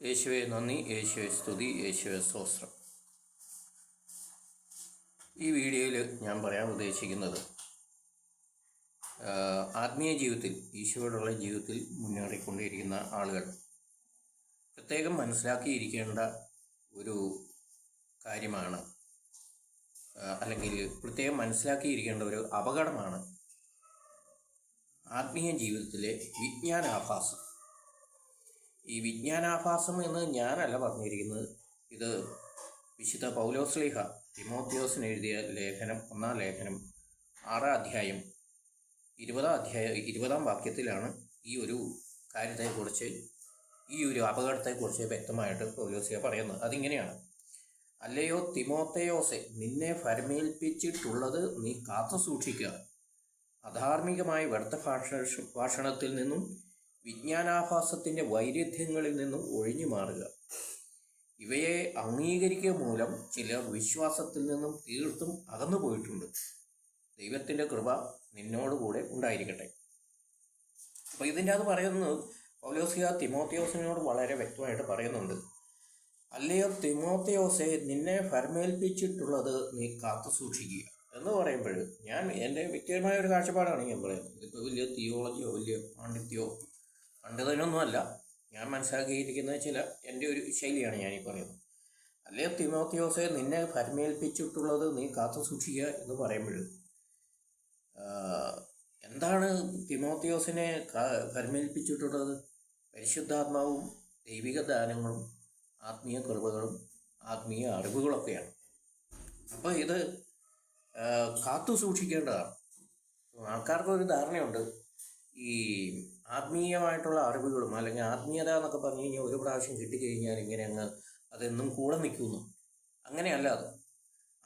യേശുവെ നന്ദി. യേശുവെ സ്തുതി. യേശുവെ സ്വസ്ത്രം ഈ വീഡിയോയിൽ ഞാൻ പറയാൻ ഉദ്ദേശിക്കുന്നത് ആത്മീയ ജീവിതത്തിൽ ഈശോയോടുള്ള ജീവിതത്തിൽ മുന്നേറിക്കൊണ്ടിരിക്കുന്ന ആളുകൾ പ്രത്യേകം മനസ്സിലാക്കിയിരിക്കേണ്ട ഒരു കാര്യമാണ് അല്ലെങ്കിൽ പ്രത്യേകം മനസ്സിലാക്കിയിരിക്കേണ്ട ഒരു അപകടമാണ് ആത്മീയ ജീവിതത്തിലെ വിജ്ഞാനാഭാസം. ഈ വിജ്ഞാനാഭാസം എന്ന് ഞാനല്ല പറഞ്ഞിരിക്കുന്നത്. ഇത് വിശുദ്ധ പൗലോസ്ലിഹ തിമോത്യോസിന് എഴുതിയ ലേഖനം ഒന്നാം ലേഖനം ആറാം അധ്യായം ഇരുപതാം അധ്യായം ഇരുപതാം വാക്യത്തിലാണ് ഈ ഒരു കാര്യത്തെക്കുറിച്ച് ഈ ഒരു അപകടത്തെക്കുറിച്ച് വ്യക്തമായിട്ട് പൗലോസിയ പറയുന്നത്. അതിങ്ങനെയാണ്. അല്ലയോ തിമോത്തയോസെ നിന്നെ ഫരമേൽപ്പിച്ചിട്ടുള്ളത് നീ കാത്തു സൂക്ഷിക്കുക അധാർമികമായ വ്യർത്ഥ ഭാഷ ഭാഷണത്തിൽ നിന്നും വിജ്ഞാനാഭാസത്തിന്റെ വൈരുദ്ധ്യങ്ങളിൽ നിന്നും ഒഴിഞ്ഞു മാറുക. ഇവയെ അംഗീകരിക്കുക മൂലം ചിലർ വിശ്വാസത്തിൽ നിന്നും തീർത്തും അകന്നു പോയിട്ടുണ്ട്. ദൈവത്തിന്റെ കൃപ നിന്നോടുകൂടെ ഉണ്ടായിരിക്കട്ടെ. അപ്പോൾ ഇതിന്റെ അത് പറയുന്നത് പൗലോസിയ തിമോത്തിയോസിനോട് വളരെ വ്യക്തമായിട്ട് പറയുന്നുണ്ട്. അല്ലയോ തിമോത്തിയോസെ നിന്നെ ഫർമേൽപ്പിച്ചിട്ടുള്ളത് നീ കാത്തു സൂക്ഷിക്കുക എന്ന് പറയുമ്പോൾ ഞാൻ എന്റെ വ്യക്തിപരമായ ഒരു കാഴ്ചപ്പാടാണ് ഞാൻ പറയുന്നത്. ഇതിപ്പോൾ വലിയ തിയോളജിയോ വലിയ പാണ്ഡിത്യോ പണ്ഡിതനൊന്നുമല്ല ഞാൻ മനസ്സിലാക്കിയിരിക്കുന്ന ചില എന്റെ ഒരു ശൈലിയാണ് ഞാൻ ഈ പറയുന്നത്. അല്ലേ തിമോത്തിയോസെ നിന്നെ ഭരമേൽപ്പിച്ചിട്ടുള്ളത് നീ കാത്തു സൂക്ഷിക്കുക എന്ന് പറയുമ്പോൾ എന്താണ് തിമോത്തിയോസിനെ ഭരമേൽപ്പിച്ചിട്ടുള്ളത്? പരിശുദ്ധാത്മാവും ദൈവിക ദാനങ്ങളും ആത്മീയ കൃപകളും ആത്മീയ അറിവുകളൊക്കെയാണ്. അപ്പോൾ ഇത് കാത്തു സൂക്ഷിക്കേണ്ടതാണ്. ആൾക്കാർക്ക് ഒരു ധാരണയുണ്ട്. ഈ ആത്മീയമായിട്ടുള്ള അറിവുകളും അല്ലെങ്കിൽ ആത്മീയത എന്നൊക്കെ പറഞ്ഞു കഴിഞ്ഞാൽ ഒരു പ്രാവശ്യം കിട്ടിക്കഴിഞ്ഞാൽ ഇങ്ങനെ അങ്ങ് അതെന്നും കൂടെ നിൽക്കുന്നു. അങ്ങനെയല്ല അത്.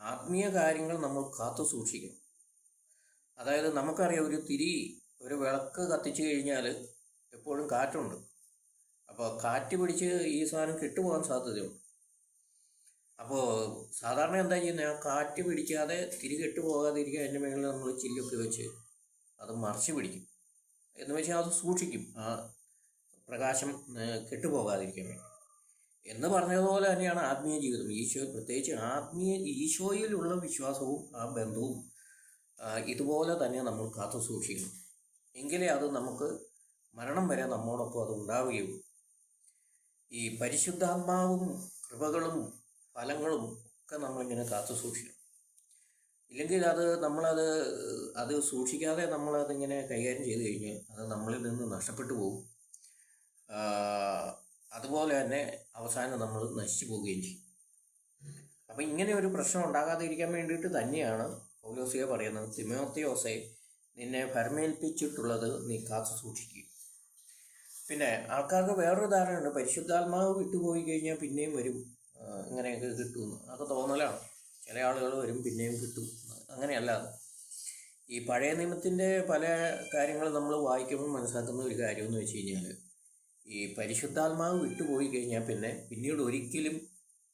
ആത്മീയ കാര്യങ്ങൾ നമ്മൾ കാത്തു സൂക്ഷിക്കണം. അതായത് നമുക്കറിയാം ഒരു തിരി ഒരു വിളക്ക് കത്തിച്ചു കഴിഞ്ഞാൽ എപ്പോഴും കാറ്റുണ്ട്. അപ്പോൾ കാറ്റ് പിടിച്ച് ഈ സാധനം കെട്ടുപോകാൻ സാധ്യതയുണ്ട്. അപ്പോൾ സാധാരണ എന്താ ചെയ്യുന്നത്? കാറ്റ് പിടിക്കാതെ തിരി കെട്ടുപോകാതിരിക്കുക അതിന്റെ മേളിൽ നമ്മൾ ചില്ലൊക്കെ വെച്ച് അത് മറിച്ച് പിടിക്കും. എന്ന് വെച്ചാൽ അത് സൂക്ഷിക്കും. ആ പ്രകാശം കെട്ടുപോകാതിരിക്കാൻ വേണ്ടി. എന്ന് പറഞ്ഞതുപോലെ തന്നെയാണ് ആത്മീയ ജീവിതം. ഈശോ പ്രത്യേകിച്ച് ആത്മീയ ഈശോയിലുള്ള വിശ്വാസവും ആ ബന്ധവും ഇതുപോലെ തന്നെ നമ്മൾ കാത്തു സൂക്ഷിക്കണം എങ്കിലേ അത് നമുക്ക് മരണം വരെ നമ്മോടൊപ്പം അത് ഉണ്ടാവുകയുള്ളൂ. ഈ പരിശുദ്ധാത്മാവും കൃപകളും ഫലങ്ങളും ഒക്കെ നമ്മളിങ്ങനെ കാത്തു സൂക്ഷിക്കണം. ഇല്ലെങ്കിൽ അത് നമ്മളത് അത് സൂക്ഷിക്കാതെ നമ്മളതിങ്ങനെ കൈകാര്യം ചെയ്ത് കഴിഞ്ഞാൽ അത് നമ്മളിൽ നിന്ന് നഷ്ടപ്പെട്ടു പോകും. അതുപോലെ തന്നെ അവസാനം നമ്മൾ നശിച്ചു പോവുകയും ചെയ്യും. അപ്പം ഇങ്ങനെ ഒരു പ്രശ്നം ഉണ്ടാകാതിരിക്കാൻ വേണ്ടിയിട്ട് തന്നെയാണ് പൗലോസിയ പറയുന്നത് തിമോത്തിയോസെ നിന്നെ ഭരമേൽപ്പിച്ചിട്ടുള്ളത് നീ കാത്തു സൂക്ഷിക്കുക. പിന്നെ ആൾക്കാർക്ക് വേറൊരു ധാരണയുണ്ട് പരിശുദ്ധാത്മാവ് വിട്ടുപോയി കഴിഞ്ഞാൽ പിന്നെയും വരും. ഇങ്ങനെയൊക്കെ കിട്ടുമെന്ന്. അതൊക്കെ തോന്നലാണ്. ചില ആളുകൾ വരും പിന്നെയും കിട്ടും. അങ്ങനെയല്ല. ഈ പഴയ നിയമത്തിന്റെ പല കാര്യങ്ങൾ നമ്മൾ വായിക്കുമ്പോൾ മനസ്സിലാക്കുന്ന ഒരു കാര്യം എന്ന് വെച്ച് കഴിഞ്ഞാൽ ഈ പരിശുദ്ധാത്മാവ് വിട്ടുപോയി കഴിഞ്ഞാൽ പിന്നെ പിന്നീട് ഒരിക്കലും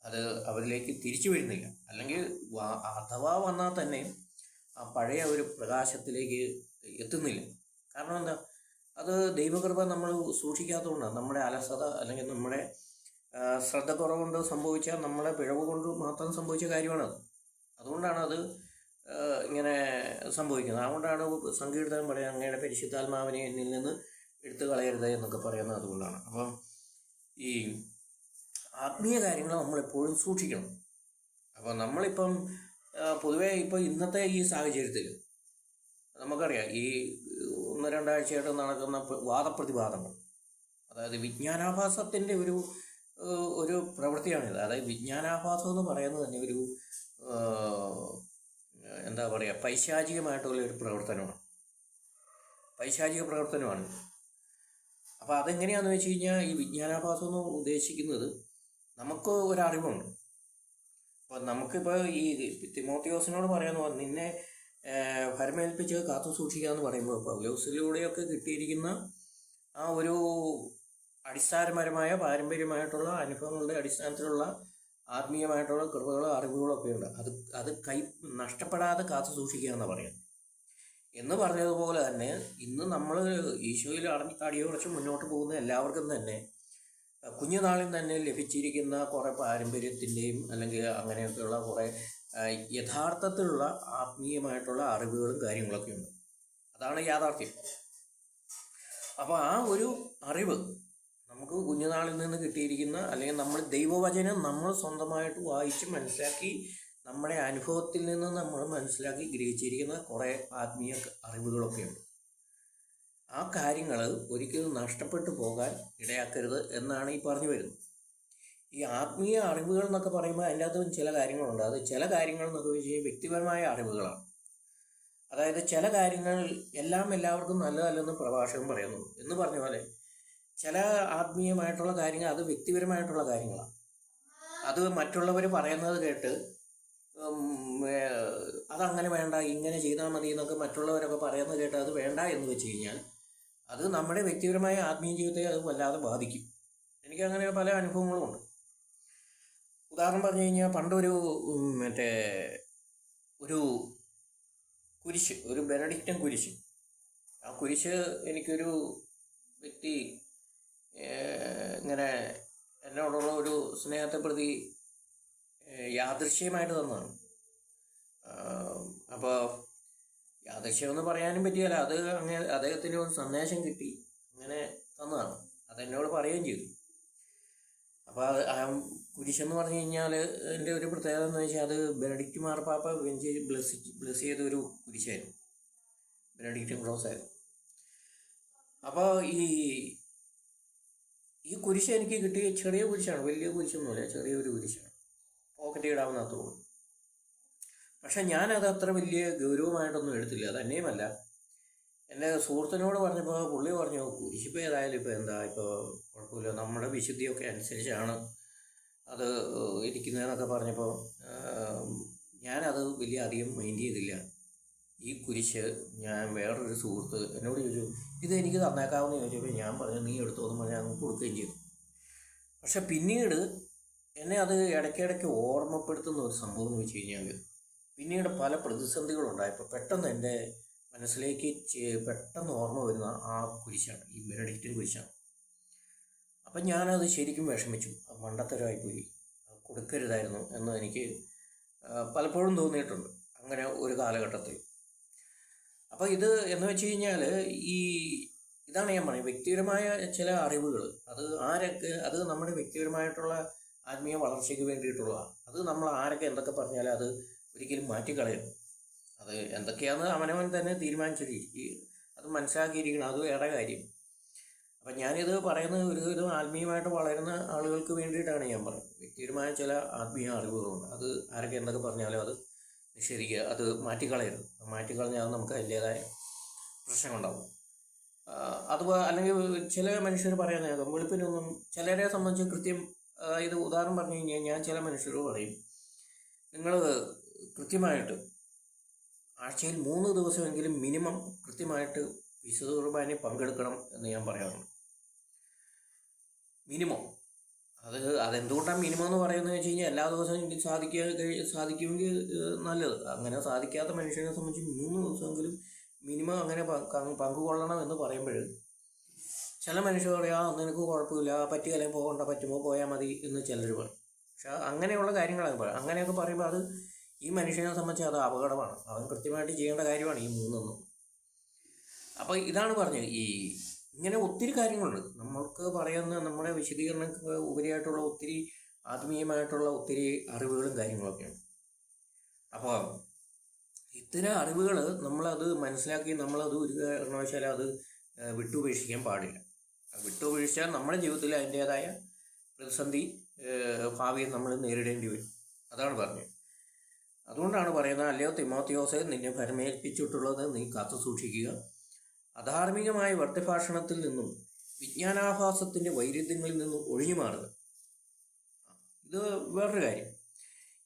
അത് അവരിലേക്ക് തിരിച്ചു വരുന്നില്ല. അല്ലെങ്കിൽ അഥവാ വന്നാൽ തന്നെ ആ പഴയ ഒരു പ്രകാശത്തിലേക്ക് എത്തുന്നില്ല. കാരണം എന്താ? അത് ദൈവകൃപ നമ്മൾ സൂക്ഷിക്കാത്തതുകൊണ്ടാണ്. നമ്മുടെ അലസത അല്ലെങ്കിൽ നമ്മുടെ ശ്രദ്ധ കുറവുകൊണ്ട് സംഭവിച്ച നമ്മളെ പിഴവ് കൊണ്ട് മാത്രം സംഭവിച്ച കാര്യമാണ് അതുകൊണ്ടാണ് അത് ഇങ്ങനെ സംഭവിക്കുന്നത്. അതുകൊണ്ടാണ് സങ്കീർത്തനം പറയാൻ അങ്ങയുടെ പരിശുദ്ധാത്മാവിനെ എന്നിൽ നിന്ന് എടുത്തു കളയരുത് എന്നൊക്കെ പറയുന്നത് അതുകൊണ്ടാണ്. അപ്പം ഈ ആത്മീയ കാര്യങ്ങൾ നമ്മളെപ്പോഴും സൂക്ഷിക്കണം. അപ്പോൾ നമ്മളിപ്പം പൊതുവേ ഇപ്പോൾ ഇന്നത്തെ ഈ സാഹചര്യത്തിൽ നമുക്കറിയാം ഈ ഒന്ന് രണ്ടാഴ്ചയായിട്ട് നടക്കുന്ന വാദപ്രതിവാദങ്ങൾ അതായത് വിജ്ഞാനാഭാസത്തിന്റെ ഒരു ഒരു പ്രവൃത്തിയാണിത് അതായത് വിജ്ഞാനാഭാസം എന്ന് പറയുന്നത് തന്നെ ഒരു എന്താ പറയുക പൈശാചികമായിട്ടുള്ള ഒരു പ്രവർത്തനമാണ്. പൈശാചിക പ്രവർത്തനമാണ്. അപ്പോൾ അതെങ്ങനെയാണെന്ന് വെച്ച് കഴിഞ്ഞാൽ ഈ വിജ്ഞാനാഭാസം എന്ന് ഉദ്ദേശിക്കുന്നത് നമുക്ക് ഒരറിവുണ്ട്. അപ്പോൾ നമുക്കിപ്പോൾ ഈ തിമോത്തിയോസിനോട് പറയാന്ന് പറഞ്ഞു നിന്നെ ഭരമേൽപ്പിച്ച് കാത്തു സൂക്ഷിക്കുക എന്ന് പറയുമ്പോൾ പൗലോസിലൂടെയൊക്കെ കിട്ടിയിരിക്കുന്ന ആ ഒരു അടിസ്ഥാനപരമായ പാരമ്പര്യമായിട്ടുള്ള അനുഭവങ്ങളുടെ അടിസ്ഥാനത്തിലുള്ള ആത്മീയമായിട്ടുള്ള കൃപകളോ അറിവുകളോ ഒക്കെയുണ്ട്. അത് അത് കൈ നഷ്ടപ്പെടാതെ കാത്തു സൂക്ഷിക്കുക എന്ന് പറയുന്നത് എന്ന് പറഞ്ഞതുപോലെ തന്നെ ഇന്ന് നമ്മൾ ഈശോയിൽ അടഞ്ഞ് അടിയുറച്ച് മുന്നോട്ട് പോകുന്ന എല്ലാവർക്കും തന്നെ കുഞ്ഞുനാളിൽ തന്നെ ലഭിച്ചിരിക്കുന്ന കുറേ പാരമ്പര്യത്തിന്റെയും അല്ലെങ്കിൽ അങ്ങനെയൊക്കെയുള്ള കുറേ യഥാർത്ഥത്തിലുള്ള ആത്മീയമായിട്ടുള്ള അറിവുകളും കാര്യങ്ങളൊക്കെ ഉണ്ട് അതാണ് യാഥാർത്ഥ്യം. അപ്പോൾ ആ ഒരു അറിവ് നമുക്ക് കുഞ്ഞുനാളിൽ നിന്ന് കിട്ടിയിരിക്കുന്ന അല്ലെങ്കിൽ നമ്മൾ ദൈവവചനം നമ്മൾ സ്വന്തമായിട്ട് വായിച്ച് മനസ്സിലാക്കി നമ്മുടെ അനുഭവത്തിൽ നിന്ന് നമ്മൾ മനസ്സിലാക്കി ഗ്രഹിച്ചിരിക്കുന്ന കുറേ ആത്മീയ അറിവുകളൊക്കെ ഉണ്ട് ആ കാര്യങ്ങൾ ഒരിക്കലും നഷ്ടപ്പെട്ടു പോകാൻ ഇടയാക്കരുത് എന്നാണ് ഈ പറഞ്ഞു വരുന്നത്. ഈ ആത്മീയ അറിവുകൾ എന്നൊക്കെ പറയുമ്പോൾ അതിന്റെ അകത്തും ചില കാര്യങ്ങളുണ്ട്. അത് ചില കാര്യങ്ങൾ എന്നൊക്കെ വെച്ച് കഴിഞ്ഞാൽ വ്യക്തിപരമായ അറിവുകളാണ്. അതായത് ചില കാര്യങ്ങൾ എല്ലാം എല്ലാവർക്കും നല്ലതല്ലെന്ന് പ്രഭാഷകൻ പറയുന്നു. എന്ന് പറഞ്ഞ പോലെ ചില ആത്മീയമായിട്ടുള്ള കാര്യങ്ങൾ അത് വ്യക്തിപരമായിട്ടുള്ള കാര്യങ്ങളാണ്. അത് മറ്റുള്ളവർ പറയുന്നത് കേട്ട് അതങ്ങനെ വേണ്ട ഇങ്ങനെ ചെയ്താൽ മതി എന്നൊക്കെ മറ്റുള്ളവരൊക്കെ പറയുന്നത് കേട്ട് അത് വേണ്ട എന്ന് വെച്ച് കഴിഞ്ഞാൽ അത് നമ്മുടെ വ്യക്തിപരമായ ആത്മീയ ജീവിതത്തെ അത് വല്ലാതെ ബാധിക്കും. എനിക്ക് അങ്ങനെ പല അനുഭവങ്ങളും ഉണ്ട്. ഉദാഹരണം പറഞ്ഞു കഴിഞ്ഞാൽ പണ്ടൊരു മറ്റേ ഒരു കുരിശ് ഒരു ബെനഡിക്റ്റൻ കുരിശ്. ആ കുരിശ് എനിക്കൊരു വ്യക്തി ഇങ്ങനെ എന്നോടുള്ള ഒരു സ്നേഹത്തെ പ്രതി യാദൃശ്യമായിട്ട് തന്നതാണ്. അപ്പോൾ യാദൃശ്യമെന്ന് പറയാനും പറ്റിയല്ല അത് അങ്ങനെ അദ്ദേഹത്തിന് ഒരു സന്ദേശം കിട്ടി അങ്ങനെ തന്നതാണ്. അതെന്നോട് പറയുകയും ചെയ്തു. അപ്പോൾ അത് കുരിശെന്ന് പറഞ്ഞു കഴിഞ്ഞാൽ എന്റെ ഒരു പ്രത്യേകത എന്ന് വെച്ചാൽ അത് ബെനഡിക്റ്റ് മാർപ്പാപ്പ വെഞ്ച് ബ്ലസ് ബ്ലസ് ചെയ്ത ഒരു കുരിശായിരുന്നു. ബെനഡിക്റ്റ് ക്രോസ് ആയിരുന്നു അപ്പോൾ ഈ ഈ കുരിശ് എനിക്ക് കിട്ടിയ ചെറിയ കുരിശാണ് വലിയ കുരിശൊന്നുമില്ല ചെറിയൊരു കുരിശാണ്. പോക്കറ്റ് ഇടാവുന്ന ഉള്ളൂ. പക്ഷെ ഞാനത് അത്ര വലിയ ഗൗരവമായിട്ടൊന്നും എടുത്തില്ല തന്നെയുമല്ല എന്റെ സുഹൃത്തിനോട് പറഞ്ഞപ്പോൾ പുള്ളി പറഞ്ഞു കുരിശിപ്പോൾ ഏതായാലും ഇപ്പോൾ എന്താ ഇപ്പോൾ കുഴപ്പമില്ല നമ്മുടെ വിശുദ്ധിയൊക്കെ അനുസരിച്ചാണ് അത് ഇരിക്കുന്നതെന്നൊക്കെ പറഞ്ഞപ്പോൾ ഞാനത് വലിയ അധികം മൈൻഡ് ചെയ്തില്ല. ഈ കുരിശ് ഞാൻ വേറൊരു സുഹൃത്ത് എന്നോട് ചോദിച്ചു ഇത് എനിക്ക് തന്നേക്കാമെന്ന് ചോദിച്ചപ്പോൾ ഞാൻ പറഞ്ഞു നീ എടുത്തോന്ന് പറഞ്ഞാൽ അങ്ങ് കൊടുക്കുകയും ചെയ്തു. പക്ഷെ പിന്നീട് എന്നെ അത് ഇടയ്ക്കിടയ്ക്ക് ഓർമ്മപ്പെടുത്തുന്ന ഒരു സംഭവം എന്ന് വെച്ച് കഴിഞ്ഞാൽ പിന്നീട് പല പ്രതിസന്ധികളുണ്ടായപ്പോൾ പെട്ടെന്ന് എന്റെ മനസ്സിലേക്ക് പെട്ടെന്ന് ഓർമ്മ വരുന്ന ആ കുരിശാണ് ഈ ബെനഡിക്റ്റിൻ കുരിശാണ്. അപ്പം ഞാനത് ശരിക്കും വിഷമിച്ചു. മണ്ടത്തരമായിപ്പോയി. കൊടുക്കരുതായിരുന്നു എന്ന് എനിക്ക് പലപ്പോഴും തോന്നിയിട്ടുണ്ട്. അങ്ങനെ ഒരു കാലഘട്ടത്തിൽ. അപ്പോൾ ഇത് എന്ന് വെച്ച് കഴിഞ്ഞാൽ ഈ ഇതാണ് ഞാൻ പറയുന്നത് വ്യക്തിപരമായ ചില അറിവുകൾ അത് ആരൊക്കെ അത് നമ്മുടെ വ്യക്തിപരമായിട്ടുള്ള ആത്മീയ വളർച്ചയ്ക്ക് വേണ്ടിയിട്ടുള്ളതാണ് അത് നമ്മൾ ആരൊക്കെ എന്തൊക്കെ പറഞ്ഞാലും അത് ഒരിക്കലും മാറ്റിക്കളയരുത്. അത് എന്തൊക്കെയാന്ന് അവനവൻ തന്നെ തീരുമാനിച്ചിരിക്കും. അത് മനസ്സിലാക്കിയിരിക്കണം. അത് വേറെ കാര്യം. അപ്പം ഞാനിത് പറയുന്നത് ഒരു വിധം ആത്മീയമായിട്ട് വളരുന്ന ആളുകൾക്ക് വേണ്ടിയിട്ടാണ് ഞാൻ പറയുന്നത്. വ്യക്തിപരമായ ചില ആത്മീയ അറിവുകളുണ്ട്. അത് ആരൊക്കെ എന്തൊക്കെ പറഞ്ഞാലും അത് നിഷേധിക്കുക അത് മാറ്റിക്കളയരുത്. മാറ്റിക്കളഞ്ഞാൽ നമുക്ക് അതിന്റേതായ പ്രശ്നങ്ങളുണ്ടാവും. ആ, അതുപോലെ അല്ലെങ്കിൽ ചില മനുഷ്യർ കേൾക്കാം വെളുപ്പിനൊന്നും ചിലരെ സംബന്ധിച്ച് കൃത്യം ഇത് ഉദാഹരണം പറഞ്ഞു കഴിഞ്ഞാൽ ഞാൻ ചില മനുഷ്യരോട് പറയും നിങ്ങൾ കൃത്യമായിട്ട് ആഴ്ചയിൽ മൂന്ന് ദിവസമെങ്കിലും മിനിമം കൃത്യമായിട്ട് വിശുദ്ധ കുർബാനയിൽ പങ്കെടുക്കണം എന്ന് ഞാൻ പറയാറുണ്ട്. മിനിമം. അത് അതെന്തുകൊണ്ടാണ് മിനിമം എന്ന് പറയുന്നത് വെച്ച് കഴിഞ്ഞാൽ എല്ലാ ദിവസവും എനിക്ക് സാധിക്കുക സാധിക്കുമെങ്കിൽ നല്ലത്. അങ്ങനെ സാധിക്കാത്ത മനുഷ്യനെ സംബന്ധിച്ച് മൂന്ന് ദിവസമെങ്കിലും മിനിമം അങ്ങനെ പങ്കുകൊള്ളണം എന്ന് പറയുമ്പോൾ ചില മനുഷ്യർ പറയാം ആ നിനക്ക് കുഴപ്പമില്ല പറ്റിയാലേ പോകണ്ട പറ്റുമോ പോയാൽ മതി എന്ന് ചിലർ പറയും. പക്ഷെ അങ്ങനെയുള്ള കാര്യങ്ങളാണ് പറയാം അങ്ങനെയൊക്കെ പറയുമ്പോൾ അത് ഈ മനുഷ്യനെ സംബന്ധിച്ച് അത് അപകടമാണ്. അവൻ കൃത്യമായിട്ട് ചെയ്യേണ്ട കാര്യമാണ് ഈ മൂന്നൊന്നും. അപ്പോൾ ഇതാണ് പറഞ്ഞത് ഈ ഇങ്ങനെ ഒത്തിരി കാര്യങ്ങളുണ്ട്. നമ്മൾക്ക് പറയുന്ന നമ്മുടെ വിശദീകരണങ്ങൾക്ക് ഉപരിയായിട്ടുള്ള ഒത്തിരി ആത്മീയമായിട്ടുള്ള ഒത്തിരി അറിവുകളും കാര്യങ്ങളൊക്കെയുണ്ട്. അപ്പോൾ ഇത്തരം അറിവുകൾ നമ്മളത് മനസ്സിലാക്കി നമ്മളത് ഒരു കാരണവശാലും അത് വിട്ടുപേക്ഷിക്കാൻ പാടില്ല. വിട്ടുപേക്ഷിച്ചാൽ നമ്മുടെ ജീവിതത്തിൽ അതിന്റേതായ പ്രതിസന്ധി ഭാവിയെ നമ്മൾ നേരിടേണ്ടി വരും. അതാണ് പറഞ്ഞത്. അതുകൊണ്ടാണ് പറയുന്നത് അല്ലയോ തിമോത്തിയോസെ നിന്നെ ഭരമേൽപ്പിച്ചിട്ടുള്ളത് നീ കാത്തു സൂക്ഷിക്കുക അധാർമികമായ വർത്തഭാഷണത്തിൽ നിന്നും വിജ്ഞാനാഭാസത്തിന്റെ വൈരുദ്ധ്യങ്ങളിൽ നിന്നും ഒഴിഞ്ഞു മാറുക ഇത് വേറൊരു കാര്യം.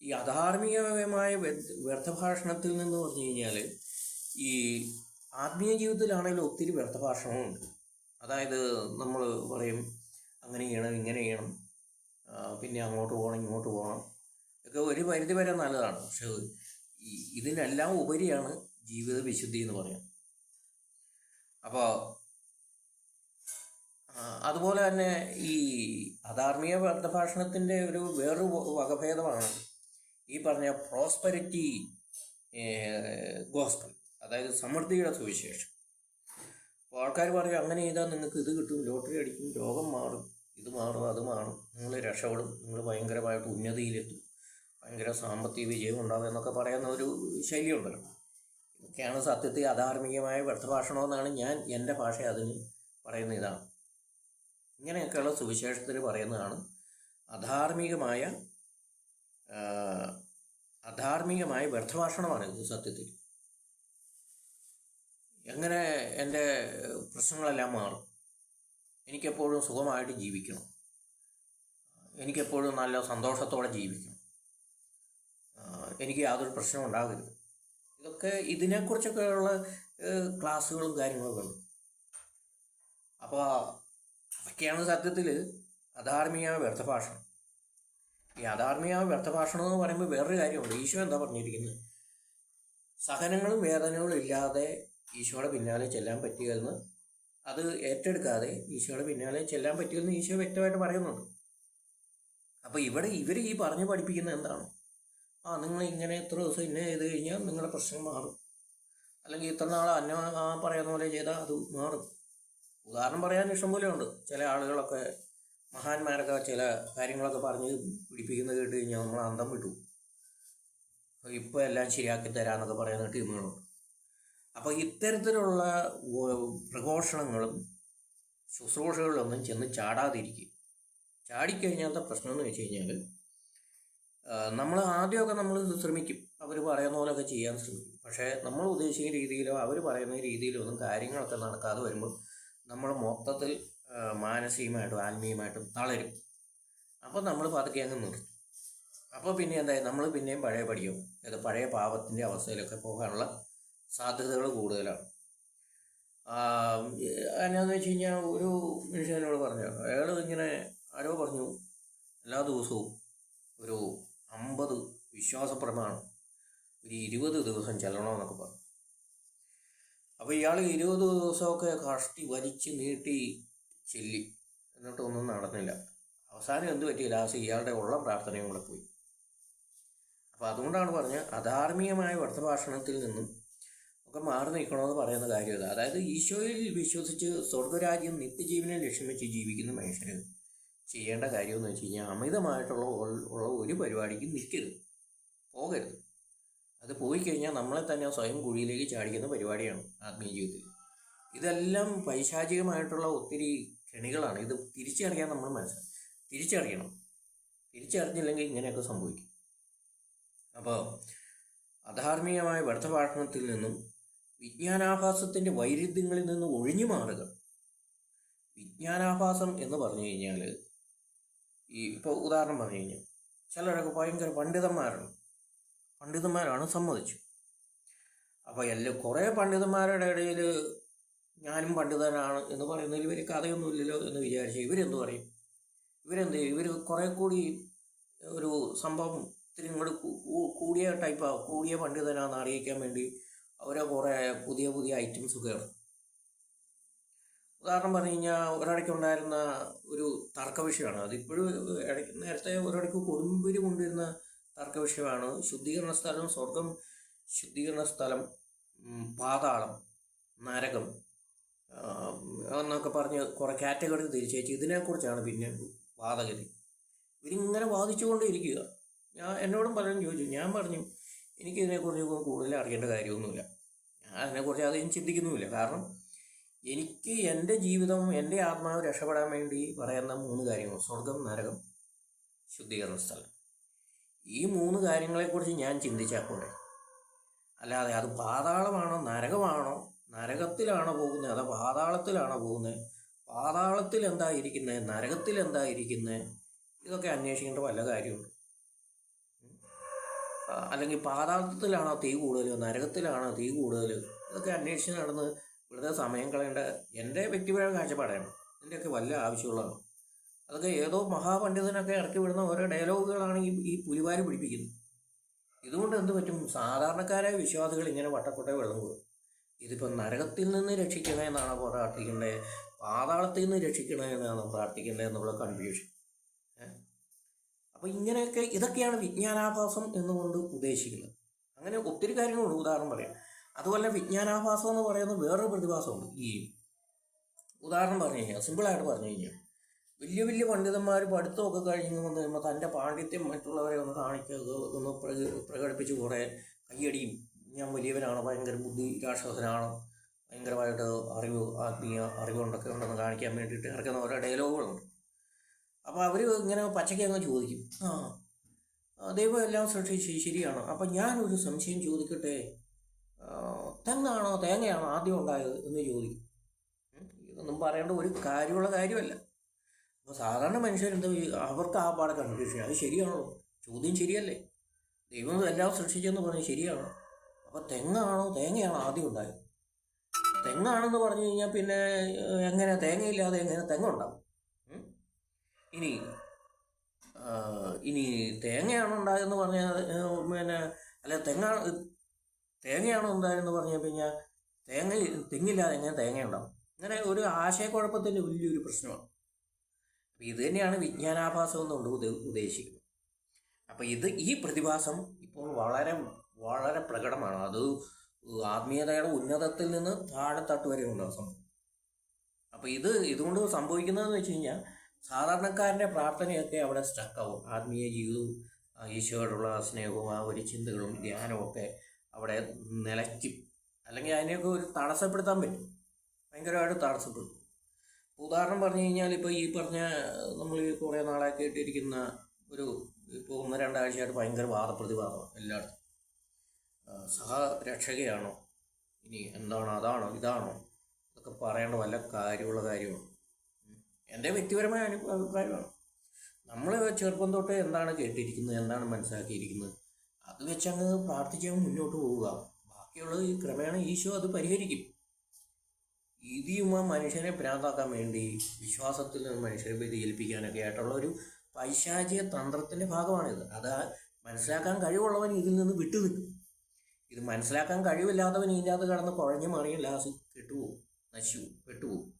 ഈ അധാർമികമായ വ്യർത്ഥ- വ്യർത്ഥഭാഷണത്തിൽ നിന്ന് പറഞ്ഞു കഴിഞ്ഞാൽ ഈ ആത്മീയ ജീവിതത്തിലാണെങ്കിലും ഒത്തിരി വ്യർത്ഥഭാഷണമുണ്ട് അതായത് നമ്മൾ പറയും അങ്ങനെ ചെയ്യണം ഇങ്ങനെ ചെയ്യണം. പിന്നെ അങ്ങോട്ട് പോകണം ഇങ്ങോട്ട് പോകണം. ഒക്കെ ഒരു പരിധി വരെ നല്ലതാണ്. പക്ഷേ ഇതിനെല്ലാം ഉപരിയാണ് ജീവിത വിശുദ്ധി എന്ന് പറയാം. അപ്പോൾ അതുപോലെ തന്നെ ഈ അധാർമിക ഭാഷണത്തിന്റെ ഒരു വേറൊരു വകഭേദമാണ് ഈ പറഞ്ഞ പ്രോസ്പെരിറ്റി ഗോസ്പൽ അതായത് സമൃദ്ധിയുടെ സുവിശേഷം. അപ്പോൾ ആൾക്കാർ പറയും അങ്ങനെ ചെയ്താൽ നിങ്ങൾക്ക് ഇത് കിട്ടും ലോട്ടറി അടിക്കും രോഗം മാറും ഇത് മാറും അത് മാറും നിങ്ങൾ രക്ഷപ്പെടും നിങ്ങൾ ഭയങ്കരമായിട്ട് ഉന്നതിയിലെത്തും ഭയങ്കര സാമ്പത്തിക വിജയം ഉണ്ടാകും എന്നൊക്കെ പറയുന്ന ഒരു ശൈലിയുണ്ടല്ലോ. ഇതൊക്കെയാണ് സത്യത്തിൽ അധാർമികമായ വ്യർത്ഥഭാഷണമെന്നാണ് ഞാൻ എന്റെ ഭാഷ അതിന് പറയുന്ന ഇതാണ്. ഇങ്ങനെയൊക്കെയുള്ള സുവിശേഷത്തിൽ പറയുന്നതാണ് അധാർമികമായ അധാർമികമായ വ്യർത്ഥഭാഷണമാണ് ഇത് സത്യത്തിൽ. എങ്ങനെ എന്റെ പ്രശ്നങ്ങളെല്ലാം മാറും? എനിക്കെപ്പോഴും സുഖമായിട്ട് ജീവിക്കണം. എനിക്കെപ്പോഴും നല്ല സന്തോഷത്തോടെ ജീവിക്കണം. എനിക്ക് യാതൊരു പ്രശ്നവും ഉണ്ടാകരുത്. ഇതൊക്കെ ഇതിനെക്കുറിച്ചൊക്കെയുള്ള ഉള്ള ക്ലാസ്സുകളും കാര്യങ്ങളൊക്കെ ഉണ്ട്. അപ്പോൾ അതൊക്കെയാണ് സത്യത്തിൽ അധാർമിക വ്യർത്ഥഭാഷണം. ഈ അധാർമിക വ്യർത്ഥഭാഷണം എന്ന് പറയുമ്പോൾ വേറൊരു കാര്യമുണ്ട്. ഈശോ എന്താ പറഞ്ഞിരിക്കുന്നത്? സഹനങ്ങളും വേദനകളും ഇല്ലാതെ ഈശോയുടെ പിന്നാലെ ചെല്ലാൻ പറ്റുകയെന്ന്. അത് ഏറ്റെടുക്കാതെ ഈശോയുടെ പിന്നാലെ ചെല്ലാൻ പറ്റുമെന്ന് ഈശോ വ്യക്തമായിട്ട് പറയുന്നുണ്ട്. അപ്പോൾ ഇവിടെ ഇവർ ഈ പറഞ്ഞു പഠിപ്പിക്കുന്നത് എന്താണ്? ആ നിങ്ങൾ ഇങ്ങനെ ഇത്ര ദിവസം ഇന്ന ചെയ്ത് കഴിഞ്ഞാൽ നിങ്ങളുടെ പ്രശ്നം മാറും. അല്ലെങ്കിൽ ഇത്ര നാൾ അന്ന ആ പറയുന്ന പോലെ ചെയ്താൽ അത് മാറും. ഉദാഹരണം പറയാൻ ഇഷ്ടംപോലെ ഉണ്ട്. ചില ആളുകളൊക്കെ മഹാന്മാരൊക്കെ ചില കാര്യങ്ങളൊക്കെ പറഞ്ഞ് പിടിപ്പിക്കുന്നത് കേട്ട് കഴിഞ്ഞാൽ നമ്മൾ അന്തം വിട്ടു. ഇപ്പോൾ എല്ലാം ശരിയാക്കി തരാമെന്നൊക്കെ പറയുന്ന ടീമുകളുണ്ട്. അപ്പോൾ ഇത്തരത്തിലുള്ള പ്രഘോഷണങ്ങളും ശുശ്രൂഷകളിലൊന്നും ചെന്ന് ചാടാതിരിക്കുക. ചാടിക്കഴിഞ്ഞാത്ത പ്രശ്നം എന്ന് വെച്ച് കഴിഞ്ഞാൽ നമ്മൾ ആദ്യമൊക്കെ നമ്മൾ ശ്രമിക്കും. അവർ പറയുന്ന പോലെയൊക്കെ ചെയ്യാൻ ശ്രമിക്കും. പക്ഷേ നമ്മൾ ഉദ്ദേശിക്കുന്ന രീതിയിലോ അവർ പറയുന്ന രീതിയിലോ ഒന്നും കാര്യങ്ങളൊക്കെ നടക്കാതെ വരുമ്പോൾ നമ്മൾ മൊത്തത്തിൽ മാനസികമായിട്ടും ആത്മീയമായിട്ടും തളരും. അപ്പോൾ നമ്മൾ പതുക്കെ അങ്ങ് നിർത്തും. അപ്പോൾ പിന്നെ എന്തായി? നമ്മൾ പിന്നെയും പഴയ പഠിക്കും അത് പഴയ പാപത്തിന്റെ അവസ്ഥയിലൊക്കെ പോകാനുള്ള സാധ്യതകൾ കൂടുതലാണ്. എന്നാന്ന് വെച്ച് കഴിഞ്ഞാൽ ഒരു മനുഷ്യനോട് പറഞ്ഞു. അയാൾ ഇങ്ങനെ ആരോ പറഞ്ഞു. എല്ലാ ദിവസവും ഒരു അമ്പത് വിശ്വാസ പ്രമാണം ഒരു ഇരുപത് ദിവസം ചെല്ലണമെന്നൊക്കെ പറഞ്ഞു. അപ്പോൾ ഇയാൾ ഇരുപത് ദിവസമൊക്കെ കഷ്ടി വലിച്ച് നീട്ടി ചെല്ലി. എന്നിട്ടൊന്നും നടന്നില്ല. അവസാനം എന്ത് പറ്റി? ലാസ്റ്റ് ഇയാളുടെ ഉള്ള പ്രാർത്ഥനയും കൂടെ പോയി. അപ്പോൾ അതുകൊണ്ടാണ് പറഞ്ഞത് അധാർമികമായ വർദ്ധഭാഷണത്തിൽ നിന്നും ഒക്കെ മാറി നിൽക്കണമെന്ന് പറയുന്ന കാര്യം അതായത് ഈശോയിൽ വിശ്വസിച്ച് സ്വർഗരാജ്യം നിത്യജീവനെ ലക്ഷ്യം വെച്ച് ജീവിക്കുന്ന മനുഷ്യന് ചെയ്യേണ്ട കാര്യമെന്ന് വെച്ച് കഴിഞ്ഞാൽ അമിതമായിട്ടുള്ള ഉള്ള ഒരു പരിപാടിക്കും നിൽക്കരുത് പോകരുത്. അത് പോയി കഴിഞ്ഞാൽ നമ്മളെ തന്നെ സ്വയം കുഴിയിലേക്ക് ചാടിക്കുന്ന പരിപാടിയാണ് ആത്മീയ ജീവിതത്തിൽ ഇതെല്ലാം പൈശാചികമായിട്ടുള്ള ഒത്തിരി കെണികളാണ്. ഇത് തിരിച്ചറിയാൻ നമ്മൾ മനസ്സിലാക്കും തിരിച്ചറിയണം. തിരിച്ചറിഞ്ഞില്ലെങ്കിൽ ഇങ്ങനെയൊക്കെ സംഭവിക്കും. അപ്പോൾ അധാർമികമായ വ്യർത്ഥപാഠനത്തിൽ നിന്നും വിജ്ഞാനാഭാസത്തിന്റെ വൈരുദ്ധ്യങ്ങളിൽ നിന്ന് ഒഴിഞ്ഞു മാറുക. വിജ്ഞാനാഭാസം എന്ന് പറഞ്ഞു കഴിഞ്ഞാൽ ഈ ഇപ്പോൾ ഉദാഹരണം പറഞ്ഞു കഴിഞ്ഞാൽ ചിലരൊക്കെ ഭയങ്കര പണ്ഡിതന്മാരാണ്. പണ്ഡിതന്മാരാണ് സമ്മതിച്ചു. അപ്പോൾ എല്ലാ കുറേ പണ്ഡിതന്മാരുടെ ഇടയിൽ ഞാനും പണ്ഡിതനാണ് എന്ന് പറയുന്നതിൽ ഇവർ കഥയൊന്നുമില്ലല്ലോ എന്ന് വിചാരിച്ച് ഇവരെന്ത് പറയും? ഇവരെന്ത് ചെയ്യും? ഇവർ കുറേ കൂടി ഒരു സംഭവം ഇത്തിരി ഇങ്ങോട്ട് കൂടിയ ടൈപ്പാണ് കൂടിയ പണ്ഡിതനാണെന്ന് അറിയിക്കാൻ വേണ്ടി അവരെ കുറേ പുതിയ പുതിയ ഐറ്റംസ് കയറും ഉദാഹരണം പറഞ്ഞു കഴിഞ്ഞാൽ ഒരിടയ്ക്ക് ഉണ്ടായിരുന്ന ഒരു തർക്ക വിഷയമാണ്. അതിപ്പോഴും ഇടയ്ക്ക് നേരത്തെ ഒരിടയ്ക്ക് കൊടുമ്പിരി കൊണ്ടിരുന്ന തർക്ക വിഷയമാണ്. ശുദ്ധീകരണ സ്ഥലം സ്വർഗം ശുദ്ധീകരണ സ്ഥലം പാതാളം നരകം എന്നൊക്കെ പറഞ്ഞ് കുറേ കാറ്റഗറി തിരിച്ചേച്ച് ഇതിനെക്കുറിച്ചാണ് പിന്നെ വാദഗതി. ഇവരിങ്ങനെ വാദിച്ചുകൊണ്ടേ ഇരിക്കുക ഞാൻ എന്നോടും പലരും ചോദിച്ചു ഞാൻ പറഞ്ഞു എനിക്കിതിനെക്കുറിച്ച് കൂടുതൽ അറിയേണ്ട കാര്യമൊന്നുമില്ല. ഞാൻ അതിനെക്കുറിച്ച് അധികം ചിന്തിക്കുന്നുമില്ല. കാരണം എനിക്ക് എന്റെ ജീവിതം എന്റെ ആത്മാവ് രക്ഷപ്പെടാൻ വേണ്ടി പറയുന്ന മൂന്ന് കാര്യങ്ങൾ. സ്വർഗം നരകം ശുദ്ധീകരണ സ്ഥലം. ഈ മൂന്ന് കാര്യങ്ങളെക്കുറിച്ച് ഞാൻ ചിന്തിച്ചാൽ കൂടെ അല്ലാതെ അത് പാതാളമാണോ നരകമാണോ നരകത്തിലാണോ പോകുന്നത് അതോ പാതാളത്തിലാണോ പോകുന്നത് പാതാളത്തിൽ എന്താ ഇരിക്കുന്നത് നരകത്തിൽ എന്താ ഇരിക്കുന്നത് ഇതൊക്കെ അന്വേഷിക്കേണ്ട വല്ല കാര്യമുണ്ട്. അല്ലെങ്കിൽ പാതാളത്തിലാണോ തീ കൂടുതൽ നരകത്തിലാണോ തീ കൂടുതൽ ഇതൊക്കെ അന്വേഷിച്ച് നടന്ന് വെറുതെ സമയം കളയേണ്ട എന്റെ വ്യക്തിപരമായ കാഴ്ചപ്പാടാണ് ഇതിന്റെയൊക്കെ വല്ല ആവശ്യമുള്ളതാണ്. അതൊക്കെ ഏതോ മഹാപണ്ഡിതനൊക്കെ ഇറക്കി വിടുന്ന ഓരോ ഡയലോഗുകളാണ് ഈ ഈ പുലിവാരി പിടിപ്പിക്കുന്നത്. ഇതുകൊണ്ട് എന്ത് പറ്റും? സാധാരണക്കാരായ വിശ്വാസികൾ ഇങ്ങനെ വട്ടക്കൊട്ട വെള്ളം കൂടും ഇതിപ്പോൾ നരകത്തിൽ നിന്ന് രക്ഷിക്കണേ എന്നാണ് പ്രാർത്ഥിക്കേണ്ടത്? പാതാളത്തിൽ നിന്ന് രക്ഷിക്കണേ രക്ഷിക്കണമെന്നാണ് പ്രാർത്ഥിക്കേണ്ടത് എന്നുള്ള കൺഫ്യൂഷൻ അപ്പോൾ ഇങ്ങനെയൊക്കെ ഇതൊക്കെയാണ് വിജ്ഞാനാഭാസം എന്നുകൊണ്ട് ഉദ്ദേശിക്കുന്നത്. അങ്ങനെ ഒത്തിരി കാര്യങ്ങളുണ്ട്. ഉദാഹരണം പറയാം. അതുപോലെ വിജ്ഞാനാഭാസം എന്ന് പറയുന്ന വേറൊരു പ്രതിഭാസമുണ്ട്. ഈ ഉദാഹരണം പറഞ്ഞു കഴിഞ്ഞാൽ സിമ്പിളായിട്ട് പറഞ്ഞു കഴിഞ്ഞാൽ വലിയ വലിയ പണ്ഡിതന്മാർ പഠിത്തമൊക്കെ കഴിഞ്ഞ് വന്നു കഴിയുമ്പോൾ തന്റെ പാണ്ഡിത്യം മറ്റുള്ളവരെ ഒന്ന് കാണിക്കുക ഒന്ന് പ്രക- പ്രകടിപ്പിച്ച് കുറേ കയ്യടിയും. ഞാൻ വലിയവനാണ് ഭയങ്കര ബുദ്ധി രാക്ഷസനാണ് ഭയങ്കരമായിട്ട് അറിവ് ആത്മീയ അറിവുണ്ടൊക്കെ ഉണ്ടെന്ന് കാണിക്കാൻ വേണ്ടിയിട്ട് ഇറക്കുന്ന ഓരോ ഡയലോഗുകളുണ്ട്. അപ്പോൾ അവർ ഇങ്ങനെ പച്ചയ്ക്ക് അങ്ങ് ചോദിക്കും. ആ ദൈവം എല്ലാം സൃഷ്ടിച്ച് ശരിയാണ്. അപ്പം ഞാനൊരു സംശയം ചോദിക്കട്ടെ? തെങ്ങാണോ തേങ്ങയാണോ ആദ്യം ഉണ്ടായത് എന്ന് ചോദിക്കും. ഇതൊന്നും പറയേണ്ട ഒരു കാര്യമുള്ള കാര്യമല്ല. അപ്പോൾ സാധാരണ മനുഷ്യരെന്താ അവർക്ക് ആ പാടെ കൺഫ്യൂഷൻ അത് ശരിയാണോ? ചോദ്യം ശരിയല്ലേ? ദൈവം എല്ലാം സൃഷ്ടിച്ചെന്ന് പറഞ്ഞ് ശരിയാണോ? അപ്പോൾ തെങ്ങാണോ തേങ്ങയാണോ ആദ്യം ഉണ്ടായത്? തെങ്ങാണെന്ന് പറഞ്ഞു കഴിഞ്ഞാൽ പിന്നെ എങ്ങനെ തേങ്ങയില്ലാതെ എങ്ങനെ തെങ്ങ ഉണ്ടാവും? ഇനി ഇനി തേങ്ങയാണ് ഉണ്ടായതെന്ന് പറഞ്ഞാൽ പിന്നെ അല്ല തെങ്ങ തേങ്ങയാണോ ഉണ്ടായതെന്ന് പറഞ്ഞു കഴിഞ്ഞാൽ തേങ്ങ തെങ്ങില്ലാതെ എങ്ങനെ തേങ്ങ ഉണ്ടാവും അങ്ങനെ ഒരു ആശയക്കുഴപ്പത്തിന്റെ വലിയൊരു പ്രശ്നമാണ്. അപ്പം ഇത് തന്നെയാണ് വിജ്ഞാനാഭാസം എന്നുകൊണ്ട് ഉദ്ദേ ഉദ്ദേശിക്കുന്നത്. അപ്പം ഇത് ഈ പ്രതിഭാസം ഇപ്പോൾ വളരെ വളരെ പ്രകടമാണ്. അത് ആത്മീയതയുടെ ഉന്നതത്തിൽ നിന്ന് താഴെത്തട്ട് വരെ ഉണ്ടാവും സംഭവം? അപ്പം ഇത് ഇതുകൊണ്ട് സംഭവിക്കുന്നതെന്ന് വെച്ച് കഴിഞ്ഞാൽ സാധാരണക്കാരന്റെ പ്രാർത്ഥനയൊക്കെ അവിടെ സ്റ്റക്കാവും ആത്മീയ ജീവിതവും ഈശോയോടുള്ള സ്നേഹവും ആ ഒരു ചിന്തകളും ധ്യാനവും ഒക്കെ അവിടെ നിലയ്ക്കും. അല്ലെങ്കിൽ അതിനെയൊക്കെ ഒരു തടസ്സപ്പെടുത്താൻ പറ്റും. ഭയങ്കരമായിട്ട് തടസ്സപ്പെടുത്തും ഉദാഹരണം പറഞ്ഞു കഴിഞ്ഞാൽ ഇപ്പോൾ ഈ പറഞ്ഞ നമ്മൾ ഈ കുറേ നാളെ കേട്ടിരിക്കുന്ന ഒരു ഇപ്പോൾ ഒന്ന് രണ്ടാഴ്ചയായിട്ട് ഭയങ്കര വാദപ്രതിവാദമാണ് എല്ലായിടത്തും. സഹരക്ഷകയാണോ? ഇനി എന്താണ് അതാണോ ഇതാണോ? ഇതൊക്കെ പറയേണ്ട വല്ല കാര്യമുള്ള കാര്യമാണ്. എന്റെ വ്യക്തിപരമായ അനുഭവ അഭിപ്രായമാണ്. നമ്മൾ ചെറുപ്പം തൊട്ട് എന്താണ് കേട്ടിരിക്കുന്നത് എന്താണ് മനസ്സിലാക്കിയിരിക്കുന്നത്? അത് വെച്ചങ്ങ് പ്രാർത്ഥിച്ച് മുന്നോട്ട് പോവുക. ബാക്കിയുള്ളത് ക്രമേണ ഈശോ അത് പരിഹരിക്കും. ഇതിയുമ മനുഷ്യനെ ഭ്രാന്താക്കാൻ വേണ്ടി വിശ്വാസത്തിൽ നിന്ന് മനുഷ്യരെ വ്യതിചലിപ്പിക്കാനൊക്കെ ആയിട്ടുള്ള ഒരു പൈശാചിക തന്ത്രത്തിന്റെ ഭാഗമാണിത്. അത് മനസ്സിലാക്കാൻ കഴിവുള്ളവൻ ഇതിൽ നിന്ന് വിട്ടു നിൽക്കും. ഇത് മനസ്സിലാക്കാൻ കഴിവില്ലാത്തവൻ ഇതിന്റെ അത് കടന്ന് കുഴഞ്ഞു മറിയും ലാസ് കെട്ടുപോകും നശിച്ചു പെട്ടുപോകും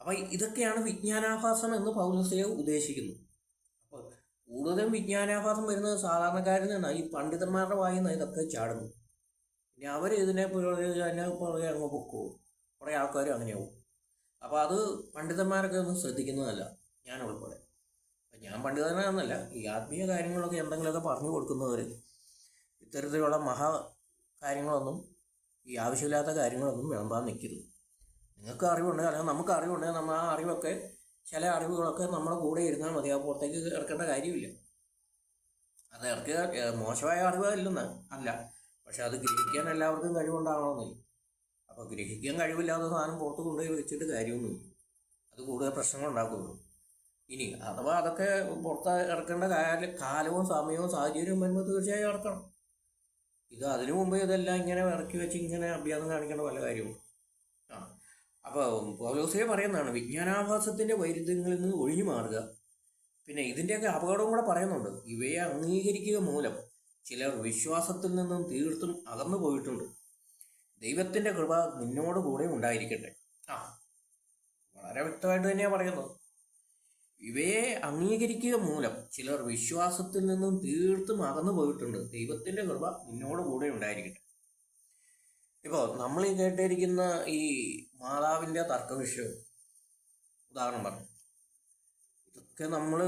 അപ്പോൾ ഇതൊക്കെയാണ് വിജ്ഞാനാഭാസം എന്ന് പൗരസ്ത്രീയ ഉദ്ദേശിക്കുന്നത് കൂടുതലും വിജ്ഞാനാഭാസം വരുന്നത് സാധാരണക്കാരിൽ നിന്നാണ്. ഈ പണ്ഡിതന്മാരുടെ വായിൽ നിന്ന് ഇതൊക്കെ ചാടുന്നു ഇനി അവർ ഇതിനെ അതിനെ പുറകെ അങ്ങ് പൊക്കോളും കുറേ ആൾക്കാരും അങ്ങനെയാവും. അപ്പോൾ അത് പണ്ഡിതന്മാരൊക്കെ ഒന്നും ശ്രദ്ധിക്കുന്നതല്ല. ഞാൻ ഉൾപ്പെടെ. അപ്പം ഞാൻ പണ്ഡിതനാണെന്നല്ല ഈ ആത്മീയ കാര്യങ്ങളൊക്കെ എന്തെങ്കിലുമൊക്കെ പറഞ്ഞു കൊടുക്കുന്നവർ ഇത്തരത്തിലുള്ള മഹാ കാര്യങ്ങളൊന്നും ഈ ആവശ്യമില്ലാത്ത കാര്യങ്ങളൊന്നും വിളമ്പാൻ നിൽക്കരുത് നിങ്ങൾക്ക് അറിവുണ്ട് അല്ലെങ്കിൽ നമുക്ക് അറിവുണ്ട് നമ്മൾ ആ അറിവൊക്കെ ചില അറിവുകളൊക്കെ നമ്മുടെ കൂടെ ഇരുന്നാൽ മതി. ആ പുറത്തേക്ക് ഇറക്കേണ്ട കാര്യമില്ല. അത് ഇറക്കുക മോശമായ അറിവ് അല്ലെന്ന് അല്ല. പക്ഷെ അത് ഗ്രഹിക്കാൻ എല്ലാവർക്കും കഴിവുണ്ടാവണമെന്നില്ല. അപ്പോൾ ഗ്രഹിക്കാൻ കഴിവില്ലാത്ത സാധനം പുറത്ത് കൊണ്ടുപോയി വെച്ചിട്ട് കാര്യമൊന്നുമില്ല. അത് കൂടുതൽ പ്രശ്നങ്ങൾ ഉണ്ടാക്കുന്നു ഇനി അഥവാ അതൊക്കെ പുറത്ത് ഇറക്കേണ്ട കാല കാലവും സമയവും സാഹചര്യവും വരുമ്പോൾ തീർച്ചയായും ഇറക്കണം. ഇത് അതിനു മുമ്പ് ഇതെല്ലാം ഇങ്ങനെ ഇറക്കി വെച്ച് ഇങ്ങനെ അഭ്യാസം കാണിക്കേണ്ട പല കാര്യവും. അപ്പോൾ പൗലോസേ പറയുന്നതാണ് വിജ്ഞാനാഭാസത്തിന്റെ വൈരുദ്ധ്യങ്ങളിൽ നിന്ന് ഒഴിഞ്ഞു മാറുക. പിന്നെ ഇതിന്റെയൊക്കെ അപകടവും കൂടെ പറയുന്നുണ്ട്. ഇവയെ അംഗീകരിക്കുക മൂലം ചിലർ വിശ്വാസത്തിൽ നിന്നും തീർത്തും അകന്നു പോയിട്ടുണ്ട്. ദൈവത്തിന്റെ കൃപ നിന്നോട് കൂടെ ഉണ്ടായിരിക്കട്ടെ. ആ വളരെ വ്യക്തമായിട്ട് തന്നെയാണ് പറയുന്നത്. ഇവയെ അംഗീകരിക്കുക മൂലം ചിലർ വിശ്വാസത്തിൽ നിന്നും തീർത്തും അകന്നു പോയിട്ടുണ്ട്. ദൈവത്തിന്റെ കൃപ നിന്നോട് കൂടെ ഉണ്ടായിരിക്കട്ടെ. ഇപ്പോൾ നമ്മൾ ഈ കേട്ടിരിക്കുന്ന ഈ മാതാവിന്റെ തർക്കവിഷയം ഉദാഹരണം പറഞ്ഞു. ഇതൊക്കെ നമ്മൾ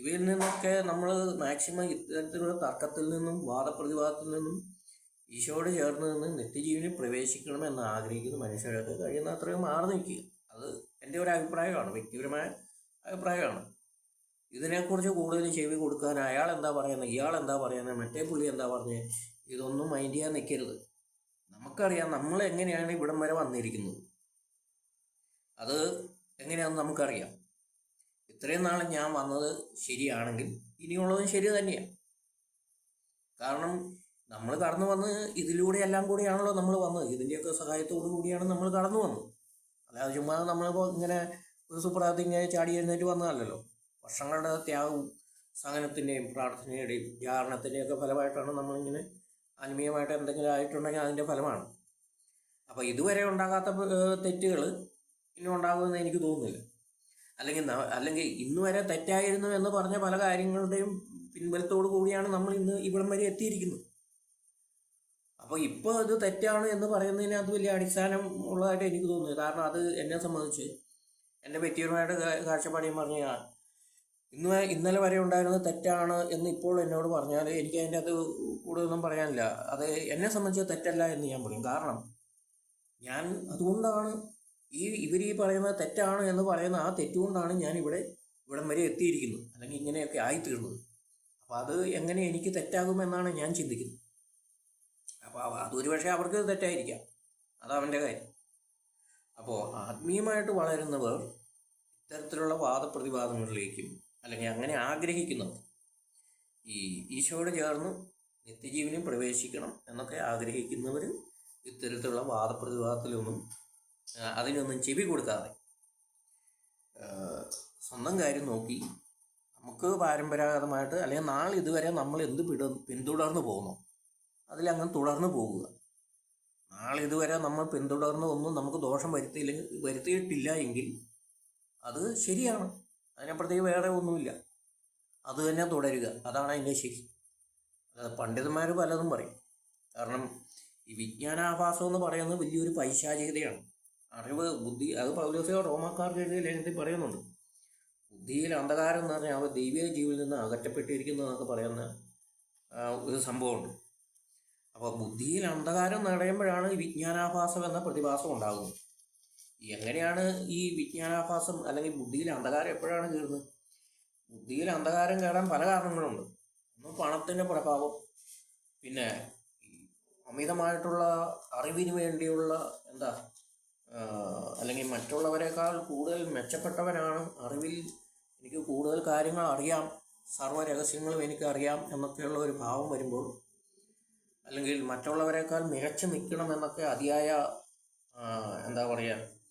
ഇവയിൽ നിന്നൊക്കെ നമ്മൾ മാക്സിമം ഇത്തരത്തിലുള്ള തർക്കത്തിൽ നിന്നും വാദപ്രതിവാദത്തിൽ നിന്നും ഈശോയോട് ചേർന്ന് നിന്ന് പ്രവേശിക്കണം എന്ന് ആഗ്രഹിക്കുന്ന മനുഷ്യരൊക്കെ കഴിയുന്ന അത്രയും മാറി നിൽക്കുക. അത് എന്റെ ഒരു അഭിപ്രായമാണ് വ്യക്തിപരമായ അഭിപ്രായമാണ്. ഇതിനെക്കുറിച്ച് കൂടുതൽ ചെവി കൊടുക്കാൻ അയാൾ എന്താ പറയുന്നത് ഇയാൾ എന്താ പറയുന്നത് മറ്റേ പുള്ളി എന്താ പറഞ്ഞത് ഇതൊന്നും മൈൻഡ് ചെയ്യാൻ നിൽക്കരുത്. നമുക്കറിയാം നമ്മൾ എങ്ങനെയാണ് ഇവിടം വരെ വന്നിരിക്കുന്നത്. അത് എങ്ങനെയാണെന്ന് നമുക്കറിയാം. ഇത്രയും നാൾ ഞാൻ വന്നത് ശരിയാണെങ്കിൽ ഇനിയുള്ളതും ശരി തന്നെയാണ് കാരണം നമ്മൾ കടന്നു വന്ന് ഇതിലൂടെ എല്ലാം കൂടിയാണല്ലോ നമ്മൾ വന്നത്. ഇതിന്റെയൊക്കെ സഹായത്തോടു കൂടിയാണ് നമ്മൾ കടന്നു വന്നത്. അല്ലാതെ ചുമ്മാ നമ്മളിപ്പോൾ ഇങ്ങനെ ഒരു സുപ്രാതി ഇങ്ങനെ ചാടി എഴുന്നേറ്റ് വന്നതല്ലല്ലോ. വർഷങ്ങളുടെ ത്യാഗവും സഹനത്തിന്റെയും പ്രാർത്ഥനയുടെയും ധ്യാനത്തിന്റെയും ഒക്കെ ഫലമായിട്ടാണ് നമ്മളിങ്ങനെ ആത്മീയമായിട്ട് എന്തെങ്കിലും ആയിട്ടുണ്ടെങ്കിൽ അതിന്റെ ഫലമാണ്. അപ്പോൾ ഇതുവരെ ഉണ്ടാകാത്ത തെറ്റുകൾ ഇനി ഉണ്ടാകുമെന്ന് എനിക്ക് തോന്നുന്നില്ല. അല്ലെങ്കിൽ അല്ലെങ്കിൽ ഇന്ന് വരെ തെറ്റായിരുന്നു എന്ന് പറഞ്ഞ പല കാര്യങ്ങളുടെയും പിൻബലത്തോടു കൂടിയാണ് നമ്മൾ ഇന്ന് ഇവിടം വരെ എത്തിയിരിക്കുന്നത്. അപ്പോൾ ഇപ്പോൾ ഇത് തെറ്റാണ് എന്ന് പറയുന്നതിനകത്ത് വലിയ അടിസ്ഥാനം ഉള്ളതായിട്ട് എനിക്ക് തോന്നുന്നു കാരണം അത് എന്നെ സംബന്ധിച്ച് എന്റെ വ്യക്തിപരമായിട്ട് കാഴ്ചപ്പാടിയും കാഴ്ചപ്പാട് ഞാൻ പറഞ്ഞ ഇന്ന് ഇന്നലെ വരെ ഉണ്ടായിരുന്നത് തെറ്റാണ് എന്ന് ഇപ്പോൾ എന്നോട് പറഞ്ഞാൽ എനിക്ക് അതിന്റെ അത് കൂടുതലൊന്നും പറയാനില്ല. അത് എന്നെ സംബന്ധിച്ച് തെറ്റല്ല എന്ന് ഞാൻ പറയും. കാരണം ഞാൻ അതുകൊണ്ടാണ് ഈ ഇവർ ഈ പറയുന്നത് തെറ്റാണ് എന്ന് പറയുന്ന ആ തെറ്റുകൊണ്ടാണ് ഞാൻ ഇവിടെ ഇവിടം വരെ എത്തിയിരിക്കുന്നത്. അല്ലെങ്കിൽ ഇങ്ങനെയൊക്കെ ആയിത്തീർന്നത്. അപ്പോൾ അത് എങ്ങനെ എനിക്ക് തെറ്റാകുമെന്നാണ് ഞാൻ ചിന്തിക്കുന്നത്. അപ്പോൾ അതൊരു പക്ഷേ അവർക്ക് തെറ്റായിരിക്കാം. അത് കാര്യം. അപ്പോൾ ആത്മീയമായിട്ട് വളരുന്നവർ ഇത്തരത്തിലുള്ള വാദപ്രതിവാദങ്ങളിലേക്കും അല്ലെങ്കിൽ അങ്ങനെ ആഗ്രഹിക്കുന്നവർ ഈ ഈശോയോട് ചേർന്ന് നിത്യജീവനിൽ പ്രവേശിക്കണം എന്നൊക്കെ ആഗ്രഹിക്കുന്നവർ ഇത്തരത്തിലുള്ള വാദപ്രതിവാദത്തിലൊന്നും അതിനൊന്നും ചെവി കൊടുക്കാതെ സ്വന്തം കാര്യം നോക്കി നമുക്ക് പാരമ്പരാഗതമായിട്ട് അല്ലെങ്കിൽ നാളെ ഇതുവരെ നമ്മൾ എന്ത് പിട പിന്തുടർന്ന് പോകുന്നു അതിലങ്ങനെ തുടർന്ന് പോകുക. നാളെ ഇതുവരെ നമ്മൾ പിന്തുടർന്ന് ഒന്നും നമുക്ക് ദോഷം വരുത്തിയില്ലെങ്കിൽ വരുത്തിയിട്ടില്ല എങ്കിൽ അത് ശരിയാണ്. അതിനപ്പുറത്തേക്ക് വേറെ ഒന്നുമില്ല. അത് തന്നെ തുടരുക. അതാണ് അതിന്റെ ശരി. അല്ലാതെ പണ്ഡിതന്മാർ പലതും പറയും. കാരണം ഈ വിജ്ഞാനാഭാസം എന്ന് പറയുന്നത് വലിയൊരു പൈശാചികതയാണ്. അറിവ് ബുദ്ധി അത് പൗലോസയോ റോമാക്കാർക്ക് എഴുതിയ ലേഖനത്തിൽ പറയുന്നുണ്ട്. ബുദ്ധിയിൽ അന്ധകാരം എന്ന് പറഞ്ഞാൽ അവർ ദൈവിക ജീവിയിൽ നിന്ന് അകറ്റപ്പെട്ടിരിക്കുന്നു എന്നൊക്കെ പറയുന്ന ഒരു സംഭവമുണ്ട്. അപ്പോൾ ബുദ്ധിയിൽ അന്ധകാരം നിറയുമ്പോഴാണ് ഈ വിജ്ഞാനാഭാസം എന്ന പ്രതിഭാസം ഉണ്ടാകുന്നത്. എങ്ങനെയാണ് ഈ വിജ്ഞാനാഭാസം അല്ലെങ്കിൽ ബുദ്ധിയിൽ അന്ധകാരം എപ്പോഴാണ് കയറുന്നത്? ബുദ്ധിയിൽ അന്ധകാരം കയറാൻ പല കാരണങ്ങളുണ്ട്. ഒന്ന് പണത്തിന്റെ പ്രഭാവം പിന്നെ അമിതമായിട്ടുള്ള അറിവിന് വേണ്ടിയുള്ള എന്താ അല്ലെങ്കിൽ മറ്റുള്ളവരെക്കാൾ കൂടുതൽ മെച്ചപ്പെട്ടവനാണ് അറിവിൽ എനിക്ക് കൂടുതൽ കാര്യങ്ങൾ അറിയാം സർവ രഹസ്യങ്ങളും എനിക്ക് അറിയാം എന്നൊക്കെയുള്ള ഒരു ഭാവം വരുമ്പോൾ അല്ലെങ്കിൽ മറ്റുള്ളവരെക്കാൾ മികച്ചു നിൽക്കണം എന്നൊക്കെ അതിയായ എന്താ പറയുക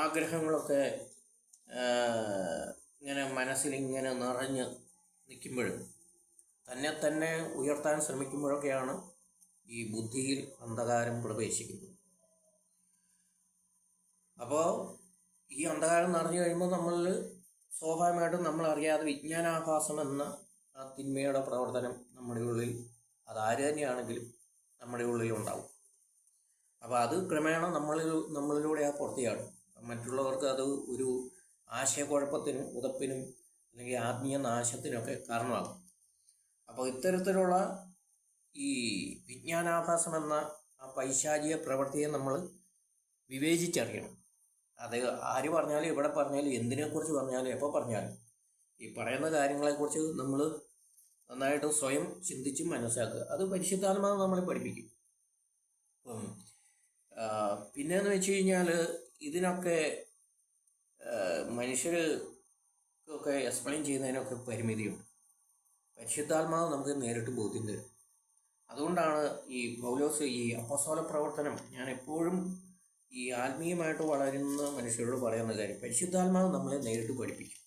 ആഗ്രഹങ്ങളൊക്കെ ഇങ്ങനെ മനസ്സിലിങ്ങനെ നിറഞ്ഞ് നിൽക്കുമ്പോഴും തന്നെ തന്നെ ഉയർത്താൻ ശ്രമിക്കുമ്പോഴൊക്കെയാണ് ഈ ബുദ്ധിയിൽ അന്ധകാരം പ്രവേശിക്കുന്നത്. അപ്പോൾ ഈ അന്ധകാരം നിറഞ്ഞു കഴിയുമ്പോൾ നമ്മൾ സ്വാഭാവികമായിട്ടും നമ്മൾ അറിയാതെ വിജ്ഞാനാഭാസം എന്ന ആ തിന്മയുടെ പ്രവർത്തനം നമ്മുടെ ഉള്ളിൽ അതാര് തന്നെയാണെങ്കിലും നമ്മുടെ ഉള്ളിൽ ഉണ്ടാവും. അപ്പോൾ അത് ക്രമേണ നമ്മളിൽ നമ്മളിലൂടെ ആ പുറത്തെയാണ് മറ്റുള്ളവർക്ക് അത് ഒരു ആശയക്കുഴപ്പത്തിനും ഉതപ്പിനും അല്ലെങ്കിൽ ആത്മീയ നാശത്തിനൊക്കെ കാരണമാകും. അപ്പോൾ ഇത്തരത്തിലുള്ള ഈ വിജ്ഞാനാഭാസം എന്ന ആ പൈശാചിക പ്രവൃത്തിയെ നമ്മൾ വിവേചിച്ചറിയണം. അത് ആര് പറഞ്ഞാലും എവിടെ പറഞ്ഞാലും എന്തിനെക്കുറിച്ച് പറഞ്ഞാലും എപ്പോൾ പറഞ്ഞാലും ഈ പറയുന്ന കാര്യങ്ങളെക്കുറിച്ച് നമ്മൾ നന്നായിട്ട് സ്വയം ചിന്തിച്ച് മനസ്സിലാക്കുക. അത് പരിശുദ്ധാത്മാവ് നമ്മളെ പഠിപ്പിക്കും. അപ്പം പിന്നെയെന്ന് വെച്ച് കഴിഞ്ഞാൽ ഇതിനൊക്കെ മനുഷ്യർ ഒക്കെ എക്സ്പ്ലെയിൻ ചെയ്യുന്നതിനൊക്കെ പരിമിതിയുണ്ട്. പരിശുദ്ധാത്മാവ് നമുക്ക് നേരിട്ട് ബോധ്യം തരും. അതുകൊണ്ടാണ് ഈ പൗലോസ് ഈ അപ്പസോല പ്രവർത്തനം ഞാൻ എപ്പോഴും ഈ ആത്മീയമായിട്ട് വളരുന്ന മനുഷ്യരോട് പറയുന്ന കാര്യം. പരിശുദ്ധാത്മാവ് നമ്മളെ നേരിട്ട് പഠിപ്പിക്കും.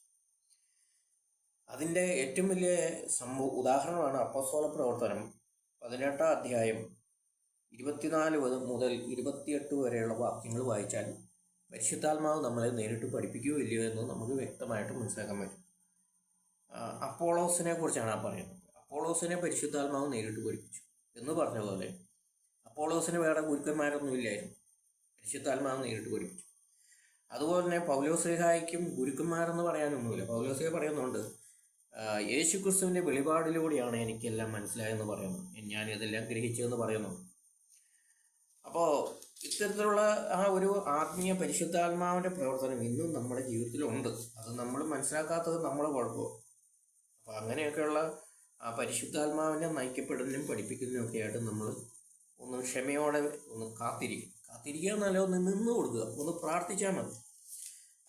അതിന്റെ ഏറ്റവും വലിയ സംഭവ ഉദാഹരണമാണ് അപ്പസ്തോല പ്രവർത്തനം പതിനെട്ടാം അധ്യായം ഇരുപത്തിനാല് മുതൽ ഇരുപത്തിയെട്ട് വരെയുള്ള വാക്യങ്ങൾ വായിച്ചാൽ പരിശുദ്ധാത്മാവ് നമ്മളെ നേരിട്ട് പഠിപ്പിക്കുകയോ ഇല്ലയോ എന്ന് നമുക്ക് വ്യക്തമായിട്ട് മനസ്സിലാക്കാൻ പറ്റും. അപ്പോളോസിനെ കുറിച്ചാണ് ആ പറയുന്നത്. അപ്പോളോസിനെ പരിശുദ്ധാത്മാവ് നേരിട്ട് പഠിപ്പിച്ചു എന്ന് പറഞ്ഞ പോലെ അപ്പോളോസിന് വേറെ ഗുരുക്കന്മാരൊന്നും ഇല്ലായിരുന്നു. പരിശുദ്ധാത്മാവ് നേരിട്ട് പഠിപ്പിച്ചു. അതുപോലെ തന്നെ പൗലോസ്ലിഹായ്ക്കും ഗുരുക്കന്മാരെന്ന് പറയാനൊന്നുമില്ല. പൗലോസ്ലിഹ പറയുന്നുണ്ട് യേശു ക്രിസ്തുവിന്റെ വെളിപാടിലൂടെയാണ് എനിക്കെല്ലാം മനസ്സിലായെന്ന് പറയുന്നു. ഞാൻ ഇതെല്ലാം ഗ്രഹിച്ചതെന്ന് പറയുന്നുണ്ട്. അപ്പോൾ ഇത്തരത്തിലുള്ള ആ ഒരു ആത്മീയ പരിശുദ്ധാത്മാവിന്റെ പ്രവർത്തനം ഇന്നും നമ്മുടെ ജീവിതത്തിലുണ്ട്. അത് നമ്മൾ മനസ്സിലാക്കാത്തത് നമ്മളെ കുഴപ്പമോ അപ്പോൾ അങ്ങനെയൊക്കെയുള്ള ആ പരിശുദ്ധാത്മാവിനെ നയിക്കപ്പെടുന്നതിനും പഠിപ്പിക്കുന്നതിനും ഒക്കെ ആയിട്ട് നമ്മൾ ഒന്ന് ക്ഷമയോടെ ഒന്ന് കാത്തിരിക്കും. കാത്തിരിക്കുക എന്നല്ല ഒന്ന് നിന്ന് കൊടുക്കുക. ഒന്ന് പ്രാർത്ഥിച്ചാൽ മതി.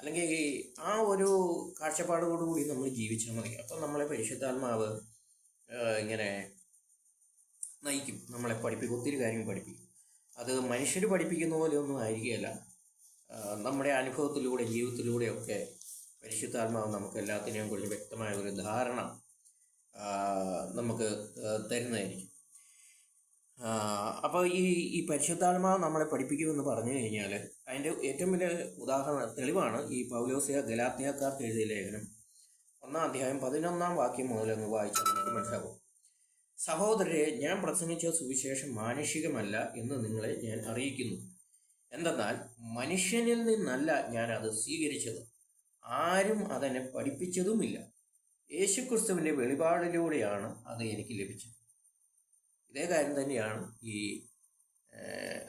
അല്ലെങ്കിൽ ആ ഒരു കാഴ്ചപ്പാടോടുകൂടി നമ്മൾ ജീവിച്ചാൽ മതി. അപ്പം നമ്മളെ പരിശുദ്ധാത്മാവ് ഇങ്ങനെ നയിക്കും. നമ്മളെ പഠിപ്പിക്കും. ഒത്തിരി കാര്യങ്ങൾ പഠിപ്പിക്കും. അത് മനുഷ്യർ പഠിപ്പിക്കുന്ന പോലെ ഒന്നും ആയിരിക്കുകയല്ല നമ്മുടെ അനുഭവത്തിലൂടെ ജീവിതത്തിലൂടെയൊക്കെ പരിശുദ്ധാത്മാവ് നമുക്ക് എല്ലാത്തിനെയും കുറിച്ച് വ്യക്തമായ ഒരു ധാരണ നമുക്ക് തരുന്നതായിരിക്കും. അപ്പോൾ ഈ ഈ പരിശുദ്ധാത്മാവ് നമ്മളെ പഠിപ്പിക്കുമെന്ന് പറഞ്ഞു കഴിഞ്ഞാൽ അതിന്റെ ഏറ്റവും വലിയ ഉദാഹരണ തെളിവാണ് ഈ പൗലോസിയ ഗലാത്മിയക്കാർക്ക് എഴുതിയ ലേഖനം. ഒന്നാം അധ്യായം പതിനൊന്നാം വാക്യം മുതൽ വായിച്ചാൽ നമുക്ക് മനസ്സിലാകും. സഹോദരരെ ഞാൻ പ്രസംഗിച്ച സുവിശേഷം മാനുഷികമല്ല എന്ന് നിങ്ങളെ ഞാൻ അറിയിക്കുന്നു. എന്തെന്നാൽ മനുഷ്യനിൽ നിന്നല്ല ഞാൻ അത് സ്വീകരിച്ചത്. ആരും അതെന്നെ പഠിപ്പിച്ചതുമില്ല. യേശുക്രിസ്തുവിന്റെ വെളിപാടിലൂടെയാണ് അത് എനിക്ക് ലഭിച്ചത്. ഇതേ കാര്യം തന്നെയാണ് ഈ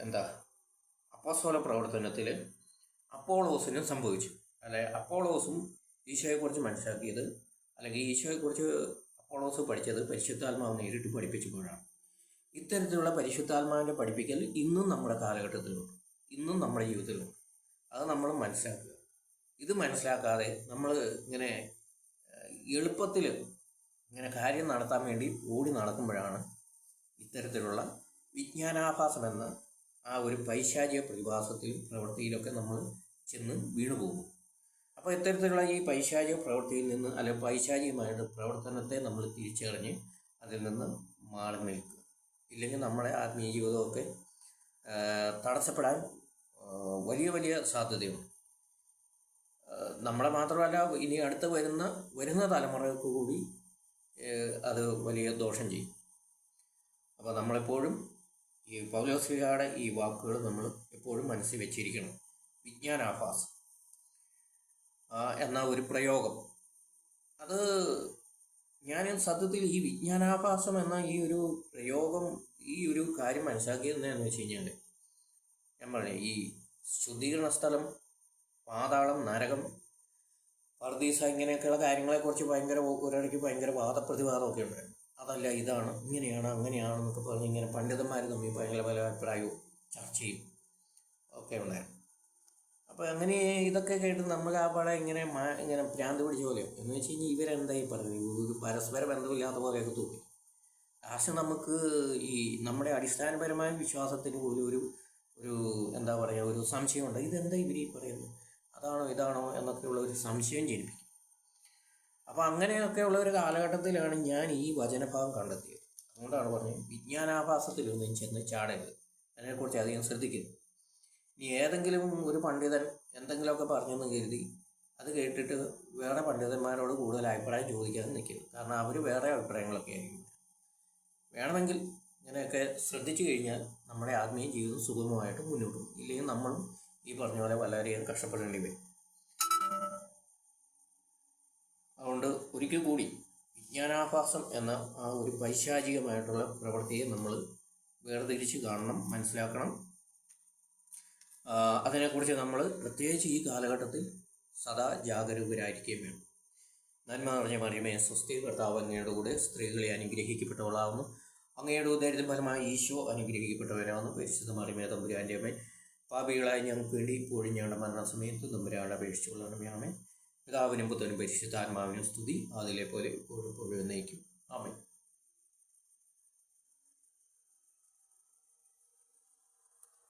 എന്താ അപ്പോസ്തല പ്രവർത്തനത്തിൽ അപ്പോളോസിനും സംഭവിച്ചു അല്ലെ അപ്പോളോസും ഈശോയെക്കുറിച്ച് മനസ്സിലാക്കിയത് അല്ലെങ്കിൽ ഈശോയെക്കുറിച്ച് അപ്പോളോസ് പഠിച്ചത് പരിശുദ്ധാത്മാവ് നേരിട്ട് പഠിപ്പിച്ചപ്പോഴാണ്. ഇത്തരത്തിലുള്ള പരിശുദ്ധാത്മാവിന്റെ പഠിപ്പിക്കൽ ഇന്നും നമ്മുടെ കാലഘട്ടത്തിലുണ്ട്. ഇന്നും നമ്മുടെ ജീവിതത്തിലുണ്ട്. അത് നമ്മൾ മനസ്സിലാക്കുക. ഇത് മനസ്സിലാക്കാതെ നമ്മൾ ഇങ്ങനെ എളുപ്പത്തിൽ ഇങ്ങനെ കാര്യം നടത്താൻ വേണ്ടി ഓടി നടക്കുമ്പോഴാണ് ഇത്തരത്തിലുള്ള വിജ്ഞാനാഭാസം എന്ന ആ ഒരു പൈശാചിക പ്രതിഭാസത്തിലും പ്രവൃത്തിയിലൊക്കെ നമ്മൾ ചെന്ന് വീണുപോകും. അപ്പോൾ ഇത്തരത്തിലുള്ള ഈ പൈശാചിക പ്രവൃത്തിയിൽ നിന്ന് അല്ലെ പൈശാചികമായിട്ട് പ്രവർത്തനത്തെ നമ്മൾ തിരിച്ചറിഞ്ഞ് അതിൽ നിന്ന് മാറി നിൽക്കുക. ഇല്ലെങ്കിൽ നമ്മുടെ ആത്മീയ ജീവിതമൊക്കെ തടസ്സപ്പെടാൻ വലിയ വലിയ സാധ്യതയുണ്ട്. നമ്മളെ മാത്രമല്ല ഇനി അടുത്ത് വരുന്ന വരുന്ന തലമുറകൾക്ക് കൂടി അത് വലിയ ദോഷം ചെയ്യും. അപ്പോൾ നമ്മളെപ്പോഴും ഈ പൗലോസ്ലിയുടെ ഈ വാക്കുകൾ നമ്മൾ എപ്പോഴും മനസ്സിൽ വെച്ചിരിക്കണം. വിജ്ഞാനാഭാസം. എന്ന ഒരു പ്രയോഗം. അത് ഞാൻ സത്യത്തിൽ ഈ വിജ്ഞാനാഭാസം എന്ന ഈ ഒരു പ്രയോഗം ഈ ഒരു കാര്യം മനസ്സിലാക്കിയത് എന്താണെന്ന് വെച്ച് കഴിഞ്ഞാൽ ഞാൻ പറഞ്ഞു ഈ ശുദ്ധീകരണ സ്ഥലം പാതാളം നരകം പർദീസ ഇങ്ങനെയൊക്കെയുള്ള കാര്യങ്ങളെക്കുറിച്ച് ഭയങ്കര ഒരിടയ്ക്ക് ഭയങ്കര വാദപ്രതിവാദമൊക്കെ ഉണ്ടായിരുന്നു. അതല്ല ഇതാണ് ഇങ്ങനെയാണ് അങ്ങനെയാണ് എന്നൊക്കെ പറഞ്ഞ് ഇങ്ങനെ പണ്ഡിതന്മാർ തമ്മിൽ ഭയങ്കര പല അഭിപ്രായവും ചർച്ചയും ഒക്കെ ഉണ്ടായിരുന്നു. അപ്പോൾ അങ്ങനെ ഇതൊക്കെ കേട്ട് നമ്മൾ ആ പാടെ ഇങ്ങനെ ഇങ്ങനെ ഭ്രാന്ത് പിടിച്ച പോലെയോ എന്ന് വെച്ച് കഴിഞ്ഞാൽ ഇവരെന്തായി പറഞ്ഞു ഒരു പരസ്പര ബന്ധമില്ലാത്ത പോലെയൊക്കെ തോന്നി. ലാസ്റ്റ് നമുക്ക് ഈ നമ്മുടെ അടിസ്ഥാനപരമായ വിശ്വാസത്തിന് പോലും ഒരു ഒരു എന്താ പറയുക ഒരു സംശയമുണ്ട്. ഇതെന്താ ഇവർ ഈ പറയുന്നത്? അതാണോ ഇതാണോ എന്നൊക്കെയുള്ള ഒരു സംശയം ജനിപ്പിക്കും. അപ്പോൾ അങ്ങനെയൊക്കെയുള്ള ഒരു കാലഘട്ടത്തിലാണ് ഞാൻ ഈ വചനഭാഗം കണ്ടെത്തിയത്. അതുകൊണ്ടാണ് പറഞ്ഞത് വിജ്ഞാനാഭാസത്തിലൊന്നും ചെന്ന് ചാടരുത്. അതിനെക്കുറിച്ച് അധികം ശ്രദ്ധിക്കരുത്. ഇനി ഏതെങ്കിലും ഒരു പണ്ഡിതൻ എന്തെങ്കിലുമൊക്കെ പറഞ്ഞെന്ന് കരുതി അത് കേട്ടിട്ട് വേറെ പണ്ഡിതന്മാരോട് കൂടുതൽ അഭിപ്രായം ചോദിക്കാതെ നിൽക്കരുത് കാരണം അവർ വേറെ അഭിപ്രായങ്ങളൊക്കെ ആയിരിക്കും. വേണമെങ്കിൽ ഇങ്ങനെയൊക്കെ ശ്രദ്ധിച്ചു കഴിഞ്ഞാൽ നമ്മുടെ ആത്മീയ ജീവിതം സുഗമമായിട്ട് മുന്നോട്ട് പോകും. ഇല്ലെങ്കിൽ നമ്മളും ഈ പറഞ്ഞ പോലെ വളരെയധികം കഷ്ടപ്പെടേണ്ടി വരും. അതുകൊണ്ട് ഒരിക്കൽ കൂടി വിജ്ഞാനാഭാസം എന്ന ആ ഒരു പൈശാചികമായിട്ടുള്ള പ്രവൃത്തിയെ നമ്മൾ വേർതിരിച്ച് കാണണം മനസ്സിലാക്കണം. അതിനെക്കുറിച്ച് നമ്മൾ പ്രത്യേകിച്ച് ഈ കാലഘട്ടത്തിൽ സദാ ജാഗരൂകരായിരിക്കുകയും വേണം. നന്മ നിറഞ്ഞ മറിയമേ സ്വസ്തി കർത്താവ് അങ്ങയുടെ കൂടെ സ്ത്രീകളെ അനുഗ്രഹിക്കപ്പെട്ടവളാവുന്നു. അങ്ങയുടെ ഉദാരിതം ഫലമായി ഈശോ അനുഗ്രഹിക്കപ്പെട്ടവരാവുന്നു പരിശുദ്ധ മറിയമേ തമ്പുരാന്റെ അമ്മേ പാപികളായി ഞങ്ങൾക്ക് വേണ്ടി ഇപ്പോഴും ഞങ്ങളുടെ മരണസമയത്ത് തമ്പുരാളെ അപേക്ഷിച്ചുകൊള്ളണമേ ആമേ പിതാവിനും പുത്രനും പരിശുദ്ധാത്മാവിനും സ്തുതി. അതിലെ പോലെ ഇപ്പോഴും ഇപ്പോഴും എന്നേക്കും.